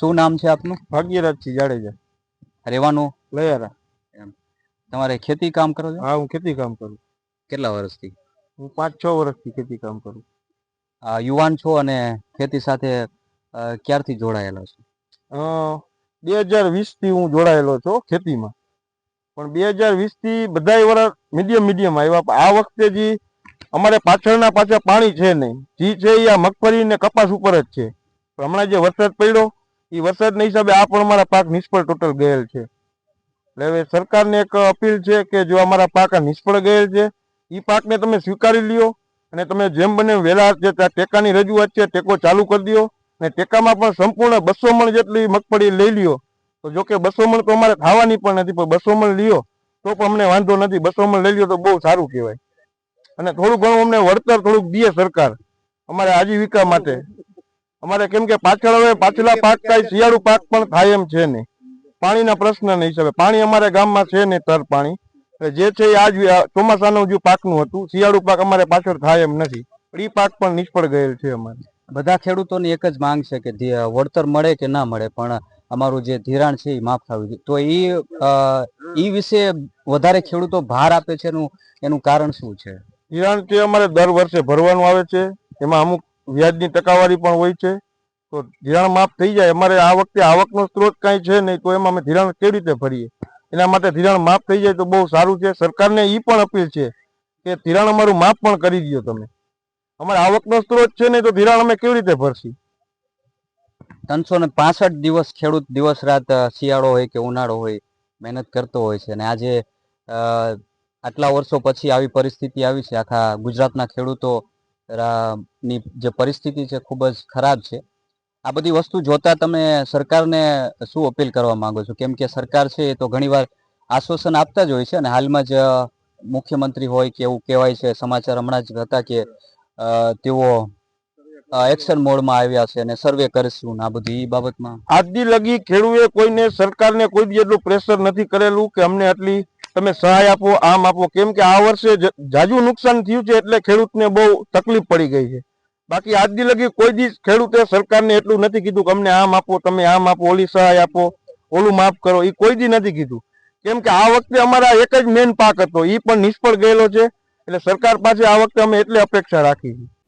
શું નામ છે આપનું? ભાગ્યરાજસિંહ જાડેજા. રહેવાનું? લયારા તમારે ખેતી કામ કરો છો? હા હું ખેતી કામ કરું. કેટલા વર્ષથી? હું પાંચ છ વર્ષથી ખેતી કામ કરું. આ યુવાન છો અને ખેતી સાથે ક્યારથી જોડાયેલા છો? બે હજાર વીસથી હું જોડાયેલો છું ખેતીમાં. પણ બે હજાર વીસથી બધાય વર્ષ મીડિયમ મીડિયમ આવ્યા. આ વખતે જે અમારે પાછળના પાછળ પાણી છે નહીં. જે છે એ આ મગફળી ને કપાસ ઉપર જ છે. હમણાં જે વરસાદ પડ્યો એ વરસાદના હિસાબે આ પણ અમારા પાક નિષ્ફળ ટોટલ ગયેલ છે. એટલે હવે સરકારને એક અપીલ છે કે જો અમારા પાક નિષ્ફળ ગયેલ છે એ પાકને તમે સ્વીકારી લ્યો અને તમે જેમ બને વહેલા જે ટેકાની રજૂઆત છે ટેકો ચાલુ કરી દો અને ટેકામાં પણ સંપૂર્ણ બસો મણ જેટલી મગફળી લઈ લ્યો. તો જો કે બસો મણ તો અમારે ખાવાની પણ નથી, પણ બસો મણ લ્યો, તો પણ અમને વાંધો નથી. બસો મણ લઈ લ્યો તો બહુ સારું કહેવાય. અને થોડું ઘણું અમને વળતર થોડુંક દે સરકાર અમારે આજીવિકા માટે. અમારે કેમ કે પાછળ હવે પાછલા પાક થાય શિયાળુ પાક પણ થાય એમ છે નહીં. પાણીના પ્રશ્નના હિસાબે પાણી અમારા ગામમાં છે નહીં તર પાણી. એટલે જે છે એ આજ ચોમાસાનું જે પાકનું હતું શિયાળુ પાક અમારે પાછળ થાય એમ નથી. એ પાક પણ નિષ્ફળ ગયેલ છે અમારે. બધા ખેડૂતોની એક જ માંગ છે કે વળતર મળે કે ના મળે પણ અમારું જે ધિરાણ છે એ માફ થવું જોઈએ. તો એ એ વિશે વધારે ખેડૂતો ભાર આપે છે એનું એનું કારણ શું છે? ધિરાણ તે અમારે દર વર્ષે ભરવાનું આવે છે. એમાં અમુક વ્યાજની ટકાવારી પણ હોય છે. તો ધિરાણ માફ થઈ જાય. અમારે આ વખતે આવકનો સ્ત્રોત કાંઈ છે નહીં, તો એમાં અમે ધિરાણ કેવી રીતે ભરીએ? એના માટે ધિરાણ માફ થઈ જાય તો બહુ સારું છે. સરકારને એ પણ અપીલ છે કે ધિરાણ અમારું માફ પણ કરી દો તમે. અમારે આવકનો સ્ત્રોત છે નહીં તો ધિરાણ અમે કેવી રીતે ભરશી? ત્રણસો ને પાસઠ દિવસ ખેડૂત દિવસ રાત શિયાળો હોય કે ઉનાળો હોય, મહેનત કરતો હોય છે. અને આજે આટલા વર્ષો પછી આવી પરિસ્થિતિ આવી છે. આખા ગુજરાતના ખેડૂતો ની જે પરિસ્થિતિ છે ખૂબ જ ખરાબ છે. આ બધી વસ્તુ જોતા તમે સરકારને શું અપીલ કરવા માંગો છો? કેમ કે સરકાર છે એ તો ઘણીવાર આશ્વાસન આપતા જ હોય છે અને હાલમાં જ મુખ્યમંત્રી હોય કે એવું કહેવાય છે, સમાચાર હમણાં જ હતા કે તેઓ એક્શન મોડમાં આવ્યા છે અને સર્વે કરીશું આ બધી બાબતમાં. આજની લગી ખેડૂએ કોઈને સરકારને કોઈ એટલું પ્રેશર નથી કરેલું કે અમને આટલી તમે સહાય આપો, આમ આપો. કેમ કે આ વર્ષે જાજુ નુકસાન થયું છે એટલે ખેડૂતને બહુ તકલીફ પડી ગઈ છે. બાકી આજની લગી કોઈ દી ખેડૂતે સરકારને એટલું નથી કીધું કે અમને આમ આપો, તમે આમ આપો, ઓલી સહાય આપો, ઓલું માફ કરો. એ કોઈ દી નથી કીધું. કેમ કે આ વખતે અમારા એક જ મેન પાક હતો. એ પણ નિષ્ફળ ગયેલો છે. એટલે સરકાર પાસે આ વખતે અમે એટલે અપેક્ષા રાખી છે.